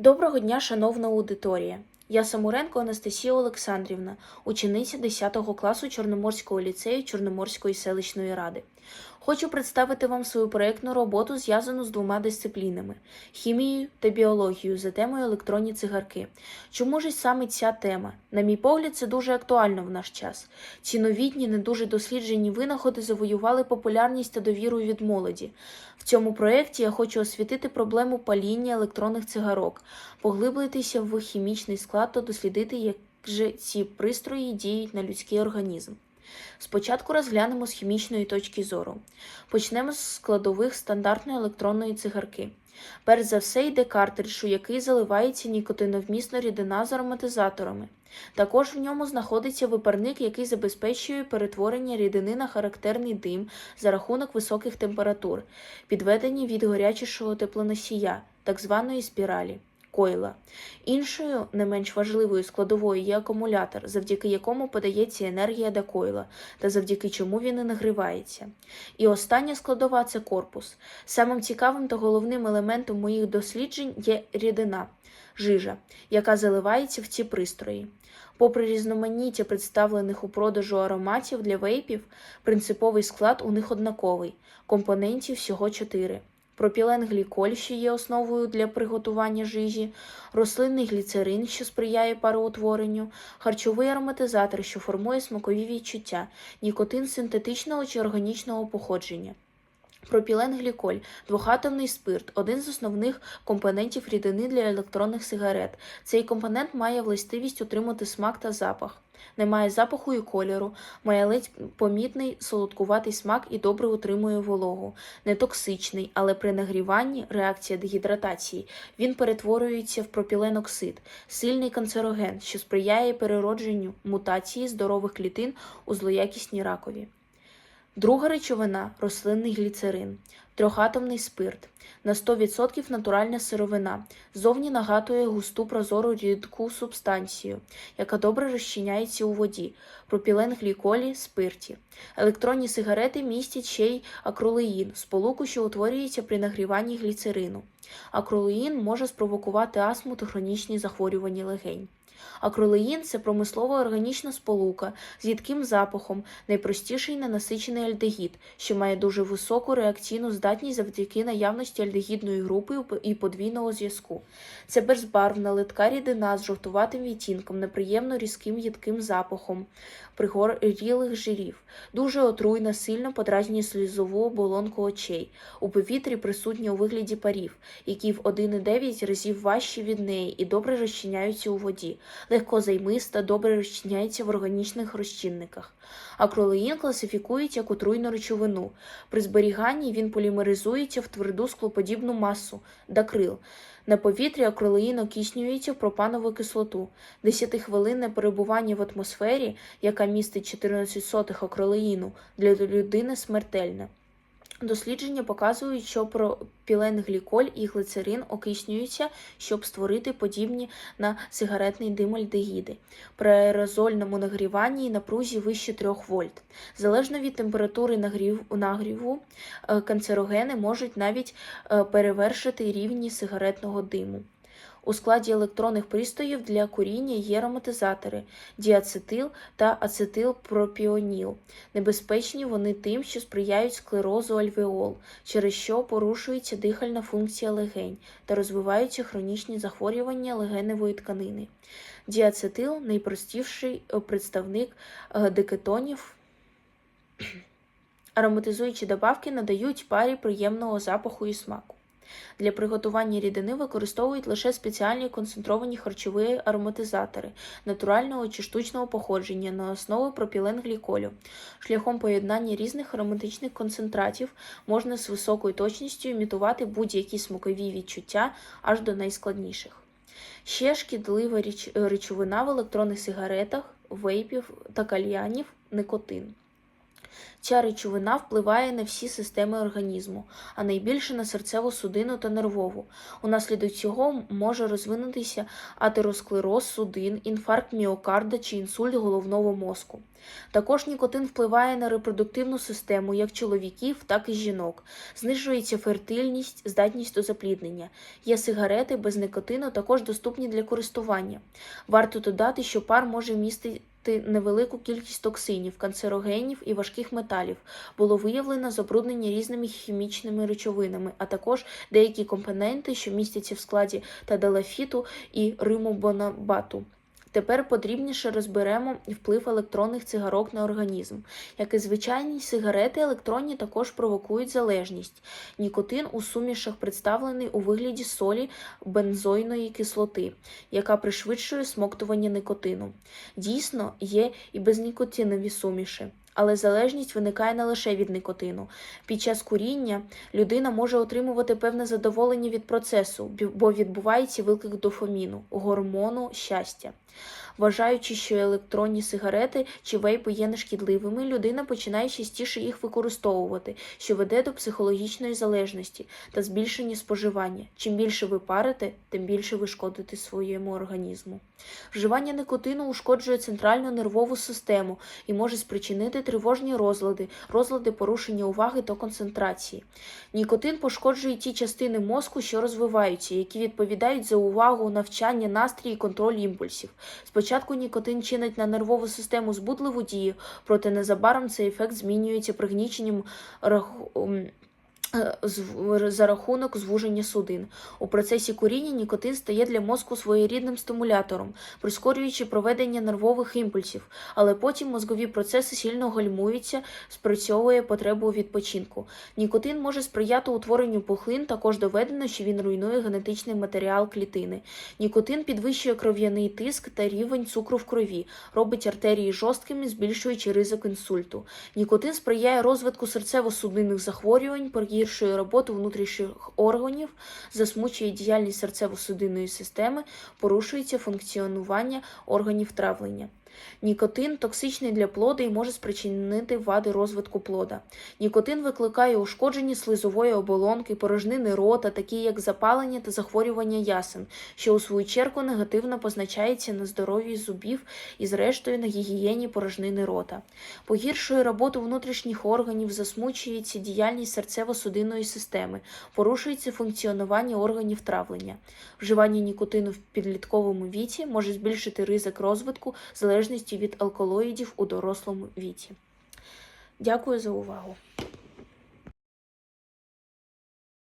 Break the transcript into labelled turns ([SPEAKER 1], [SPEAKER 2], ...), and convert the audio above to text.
[SPEAKER 1] Доброго дня, шановна аудиторія. Я Самуренко Анастасія Олександрівна, учениця 10 класу Чорноморського ліцею Чорноморської селищної ради. Хочу представити вам свою проєктну роботу, зв'язану з двома дисциплінами хімією та біологією за темою електронні цигарки. Чому ж саме ця тема? На мій погляд, це дуже актуально в наш час. Ці новітні, не дуже досліджені винаходи завоювали популярність та довіру від молоді. В цьому проєкті я хочу освітити проблему паління електронних цигарок, поглиблитися в хімічний склад та дослідити, як же ці пристрої діють на людський організм. Спочатку розглянемо з хімічної точки зору. Почнемо з складових стандартної електронної цигарки. Перш за все йде картридж, у який заливається нікотиновмісна рідина з ароматизаторами. Також в ньому знаходиться випарник, який забезпечує перетворення рідини на характерний дим за рахунок високих температур, підведені від горячішого теплоносія, так званої спіралі. Койла. Іншою, не менш важливою складовою є акумулятор, завдяки якому подається енергія до койла, та завдяки чому він і нагрівається. І остання складова це корпус. Самим цікавим та головним елементом моїх досліджень є рідина жижа, яка заливається в ці пристрої. Попри різноманіття представлених у продажу ароматів для вейпів, принциповий склад у них однаковий компонентів всього чотири пропіленгліколь, що є основою для приготування жижі, рослинний гліцерин, що сприяє пароутворенню, харчовий ароматизатор, що формує смакові відчуття, нікотин синтетичного чи органічного походження. Пропіленгліколь – двохатомний спирт, один з основних компонентів рідини для електронних сигарет. Цей компонент має властивість утримати смак та запах. Не має запаху і кольору, має ледь помітний солодкуватий смак і добре утримує вологу. Не токсичний, але при нагріванні реакція дегідратації він перетворюється в пропіленоксид, сильний канцероген, що сприяє переродженню мутації здорових клітин у злоякісні ракові. Друга речовина рослинний гліцерин, трьохатомний спирт, на 100% натуральна сировина, зовні нагадує густу прозору рідку субстанцію, яка добре розчиняється у воді, пропіленгліколі, спирті. Електронні сигарети містять ще й акролеїн, сполуку, що утворюється при нагріванні гліцерину. Акролеїн може спровокувати астму та хронічні захворювання легень. Акролеїн це промислова органічна сполука з їдким запахом, найпростіший ненасичений альдегід, що має дуже високу реакційну здатність завдяки наявності альдегідної групи і подвійного зв'язку. Це безбарвна литка рідина з жовтуватим відтінком, неприємно різким їдким запахом пригорілих жирів, дуже отруйна, сильно подразнює слізову оболонку очей. У повітрі присутні у вигляді парів, які в 1,9 разів важчі від неї і добре розчиняються у воді легко займиста, добре розчиняється в органічних розчинниках. Акролеїн класифікують як отруйну речовину. При зберіганні він полімеризується в тверду склоподібну масу дакрил. На повітрі акролеїн окиснюється в пропанову кислоту. 10-хвилинне перебування в атмосфері, яка містить 14 сотих акролеїну, для людини смертельне. Дослідження показують, що пропіленгліколь і глицерин окиснюються, щоб створити подібні на сигаретний дим альдегіди. При аерозольному нагріванні і напрузі вище 3 вольт. Залежно від температури нагрів, нагріву, е, канцерогени можуть навіть е, перевершити рівні сигаретного диму. У складі електронних пристроїв для куріння є ароматизатори діацетил та ацетилпропіоніл. Небезпечні вони тим, що сприяють склерозу альвеол, через що порушується дихальна функція легень та розвиваються хронічні захворювання легеневої тканини. Діацетил найпростіший представник е, декетонів. Ароматизуючі добавки надають парі приємного запаху і смаку. Для приготування рідини використовують лише спеціальні концентровані харчові ароматизатори натурального чи штучного походження на основі пропіленгліколю. Шляхом поєднання різних ароматичних концентратів можна з високою точністю імітувати будь-які смакові відчуття аж до найскладніших. Ще шкідлива речовина в електронних сигаретах, вейпів та кальянів никотин. Ця речовина впливає на всі системи організму, а найбільше на серцево-судинну та нервову. Унаслідок цього може розвинутися атеросклероз судин, інфаркт міокарда чи інсульт головного мозку. Також нікотин впливає на репродуктивну систему як чоловіків, так і жінок. Знижується фертильність, здатність до запліднення. Є сигарети без никотину також доступні для користування. Варто додати, що пар може містити невелику кількість токсинів, канцерогенів і важких металів. Було виявлено забруднення різними хімічними речовинами, а також деякі компоненти, що містяться в складі тадалафіту і римобонабату. Тепер подрібніше розберемо вплив електронних цигарок на організм. Як і звичайні сигарети, електронні також провокують залежність. Нікотин у сумішах представлений у вигляді солі бензойної кислоти, яка пришвидшує смоктування никотину. Дійсно, є і безнікотинові суміші. Але залежність виникає не лише від никотину. Під час куріння людина може отримувати певне задоволення від процесу, бо відбувається виклик дофаміну, гормону щастя. Вважаючи, що електронні сигарети чи вейпи є нешкідливими, людина починає частіше їх використовувати, що веде до психологічної залежності та збільшення споживання. Чим більше ви парите, тим більше ви шкодите своєму організму. Вживання никотину ушкоджує центральну нервову систему і може спричинити тривожні розлади, розлади порушення уваги та концентрації. Нікотин пошкоджує ті частини мозку, що розвиваються, які відповідають за увагу, навчання, настрій і контроль імпульсів. Спочатку нікотин чинить на нервову систему збудливу дію, проте незабаром цей ефект змінюється пригніченням раху- м, зв- за рахунок звуження судин. У процесі куріння нікотин стає для мозку своєрідним стимулятором, прискорюючи проведення нервових імпульсів, але потім мозгові процеси сильно гальмуються, спрацьовує потребу у відпочинку. Нікотин може сприяти утворенню пухлин, також доведено, що він руйнує генетичний матеріал клітини. Нікотин підвищує кров'яний тиск та рівень цукру в крові, робить артерії жорсткими, збільшуючи ризик інсульту. Нікотин сприяє розвитку серцево-судинних захворювань, погіршує роботу внутрішніх органів, засмучує діяльність серцево-судинної системи, порушується функціонування органів травлення. Нікотин токсичний для плода і може спричинити вади розвитку плода. Нікотин викликає ушкодження слизової оболонки, порожнини рота, такі як запалення та захворювання ясен, що у свою чергу негативно позначається на здоров'ї зубів і, зрештою, на гігієні порожнини рота. Погіршує роботу внутрішніх органів, засмучується діяльність серцево-судинної системи, порушується функціонування органів травлення. Вживання нікотину в підлітковому віці може збільшити ризик розвитку залежності від алкалоїдів у дорослому віці. Дякую за увагу.